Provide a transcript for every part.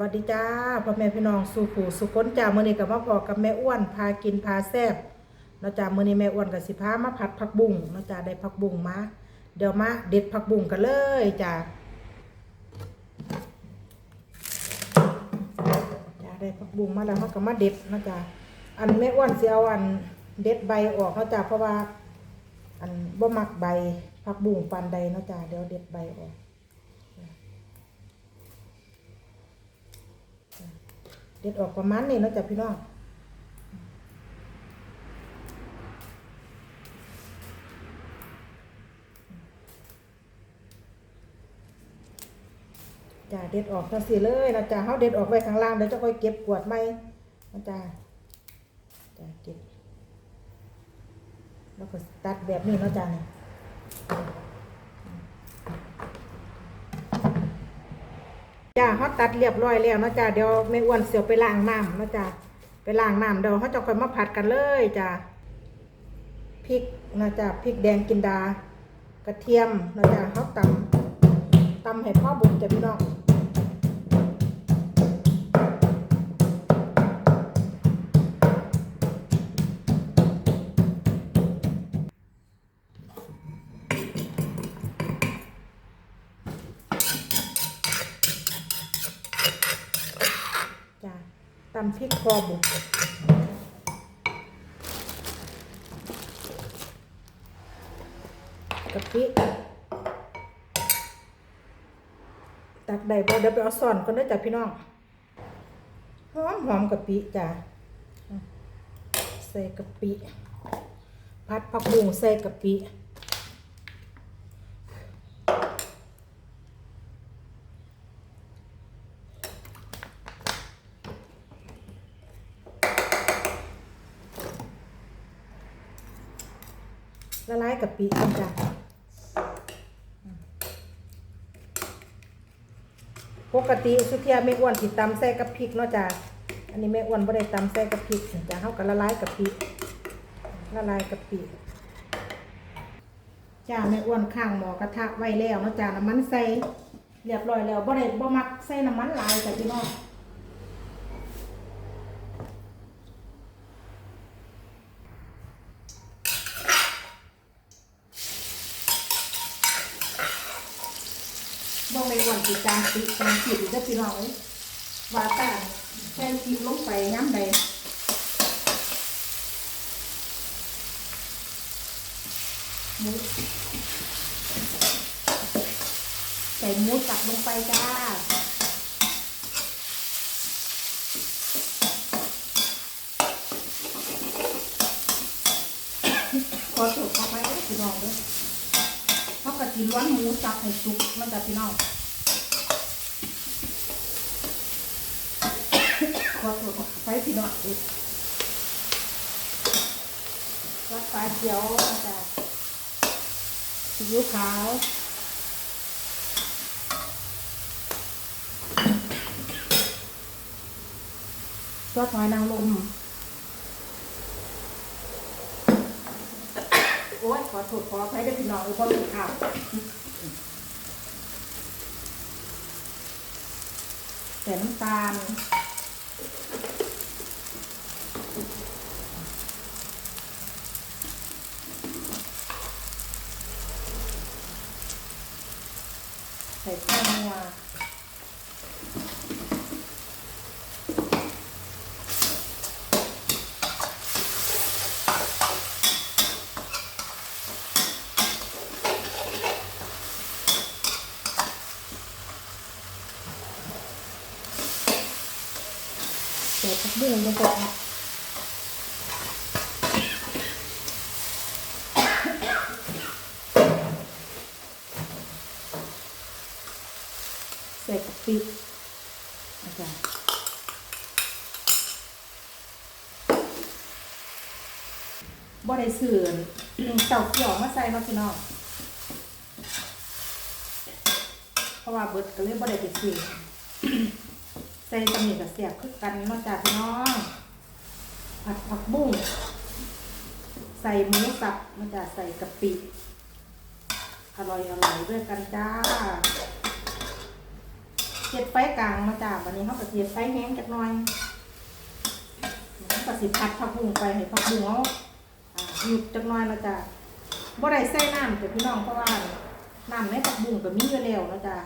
วัสดีจ้าพ่อแม่พี่น้องสู่ผู้สุคนจ้ามือนี้ก็มาพอกับแม่อ้วนพากินพาแซ่บเนาะจ้ามื้อนี้แม่อ้วนก็สิพามาผัดผักบุ้งเนาะจ้าได้ผักบุ้งมาเดี๋ยวมาเด็ดผักบุ้งกันเลยจ้าจ้าได้ผักบุ้งมาแล้วเฮาก็มาเด็ดเนาะจ้าอันแม่อ้วนเสิเอาอันเด็ดใบออกเนาะจ้าเพราะว่า อันบ่มักใบผักบุ้งปานใดเนาะจ้าเดี๋ยวเด็ดใบออก เด็ดออกประมาณนี้เนาะจ้ะพี่น้องจ้าเด็ดออกจังสิเลยนะจ้าเฮาเด็ดออกไว้ข้างล่างเดี๋ยวจะค่อยเก็บกวดใหม่นะจ้าจ้าเก็บแล้วก็ตัดแบบนี้นะจ้านี่ย จ้าเขาตัดเรียบร้อยแล้วเนาะจ้าเดี๋ยวแม่อ้วนเสียวไปล้างน้ำเนาะจ้าไปล้างน้ำเดี๋ยวเขาจะค่อยมาผัดกันเลยจ้าพริกนะจ้าพริกแดงกินดากระเทียมนะจ้าเขาตำตำให้พ่อบุญจ้ะพี่น้อง ตำพริกคอบุกกะปิตักได้บ่เดี๋ยวไปเอาซ่อนก่อนเด้จ้ะพี่น้องหอมหอมกะปิจ้ะอะใส่กะปิผัดผักบุ้งใส่กะปิายกะปิกันจ้ะปกติสุเทียแม่อ้วนสิดตำใส่กับพริกเนาะจ้ะอันนี้แม่อ้วนบ่ได้ตำใส่กับพริกจ้ะเฮาก็ละลายกะปิละลายกะปิจ้าแม่อ้วนข้างหม้อกระทะไว้แล้วเนาะจ้ะน้ำมันใส่เรียบร้อยแล้วบ่ได้บ่มักใส่น้ำมันหลายจ้ะพี่น้อง บ่ไปวันติดตามติดตามผิดจะพี่น้องเอ้ยว่าตาแค่ทิ้งลงไปย้ำใดหมูใส่หมูสับลงไปจ้า ขอสูตรเข้าไปเด้อพี่น้องเด้อ เขา กะทิล้วนหมูสับให้สุกมันจะพี่น้องขอตัวไฟพี่น้องอีกวัดปลาเขียวมันจะซีอิ๊วขาวซอสหอยนางรมโอ้ยขอโทษขออภัยด้วยพี่น้องเออพอลูกข้าวใส่น้ำตาลใส่ข้าว นัวใส่ผักบุ้งลงไปอะใส่กะปิอาจารย์บ่ได้สื่อเต่าเกี่ยวมาใส่เนาพี่น้องเพราะว่าเบิดก็เลยบ่ได้ไปซื้อ ส่ตำหนิกับเสียบคือกันนอกจากน้องผัดผักบุ้งใส่หมูสับมันจะใส่กะปิ อร่อยอร่อยด้วยกันจ้าเฮ็ดไฟกลางมาจ้าวันนี้เขาก็สิเฮ็ดไฟแห้งจักหน่อยเขาก็สิผัดผักบุ้งไปให้ผักบุ้งเอาหยุดจักหน่อยนะจ้าบ่ได้ใส่น้ำแต่พี่น้องเพราะว่าน้ำในผักบุ้งก็มีอยู่แล้วนะจ้า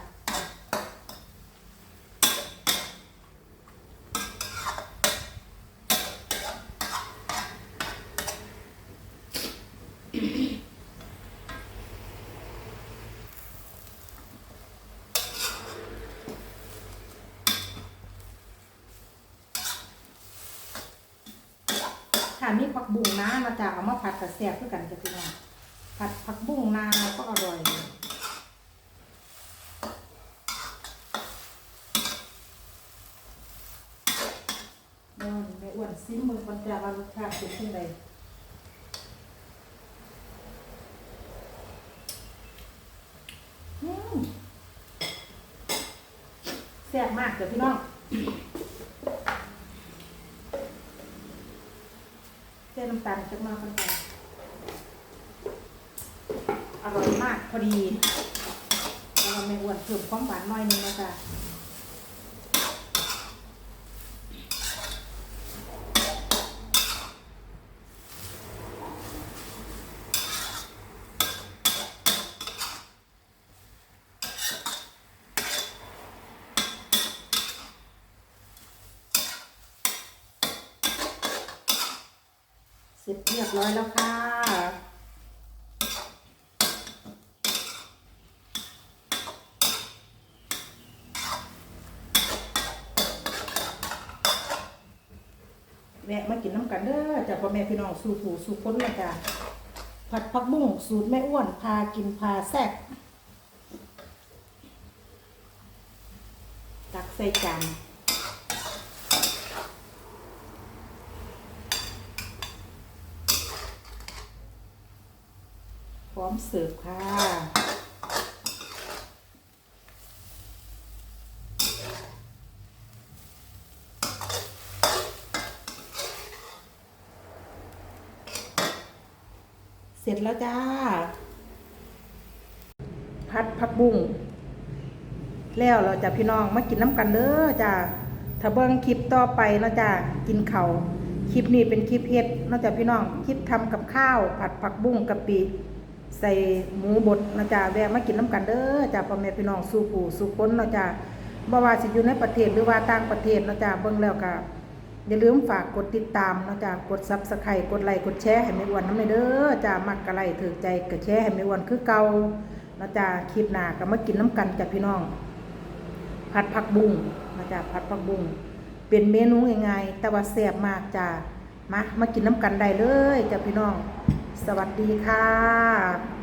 ถ้ามีผักบุ้งน้ามาจากเอามาผัดกับแซ่บคือกันจ้ะพี่น้องผัดผักบุ้งนาก็อร่อยนอนแม่อ้วนซิมมือคนจะว่ารสชาติเป็นยังไงแซ่บมากจ้ะพี่น้อง ส้นน้ำตาลจักหน้อยกันไปอร่อยมากพอดีแล้วก็ไม่อ้วนเพิ่มความหวานน้อยนึงนะจ๊ะเสร็จเรีย บร้อยแล้วค่ะ แวะมากินน้ำกันเด้อจ้ะพ่อแม่พี่น้องสู่ผู้สู่คนนะจ้ะผัดผักบุ้งสูตรแม่อ้วนพากินพาแซ่บตักใส่จานพ ร้อมเสิร์ฟค่ะ เสร็จแล้วจ้า พัดผักบุ้งแล้วเราจะพี่น้องมากินน้ำกันเด้อจ้าถ้าเบิ่งคลิปต่อไปเนาะจ้ากินเขาคลิปนี้เป็นคลิปเฮ็ดนาะจ้าพี่น้อง คลิปทำกับข้าว ผัดผักบุ้งกะปิ ใส่หมูบดนะจ้าแวะมากินน้ำกันเด้อจ้าพ่อแม่พี่น้องสู่ผู้สู่คนเนาะจ้าบ่ว่าสิอยู่ในประเทศหรือว่าต่างประเทศนะจ้าเบิ่งแล้วก็อย่าลืมฝากกดติดตามนะจ้ากดซับสไครต์กดไลค์กดแชร์ให้แม่อ้วนน้ำในเด้อจ้ามักกะไลถือใจกดแชร์ให้แม่อ้วนคือเก่านะจ้าคลิปหน้าก็มากินน้ำกันจ้ะพี่น้อง ผัดผักบุ้งนะจ้าผัดผักบุ้งเป็นเมนูง่ายๆแต่ว่าแซ่บมากจ้ามามากินน้ำกันได้เลยจ้ะพี่น้อง สวัสดีค่ะ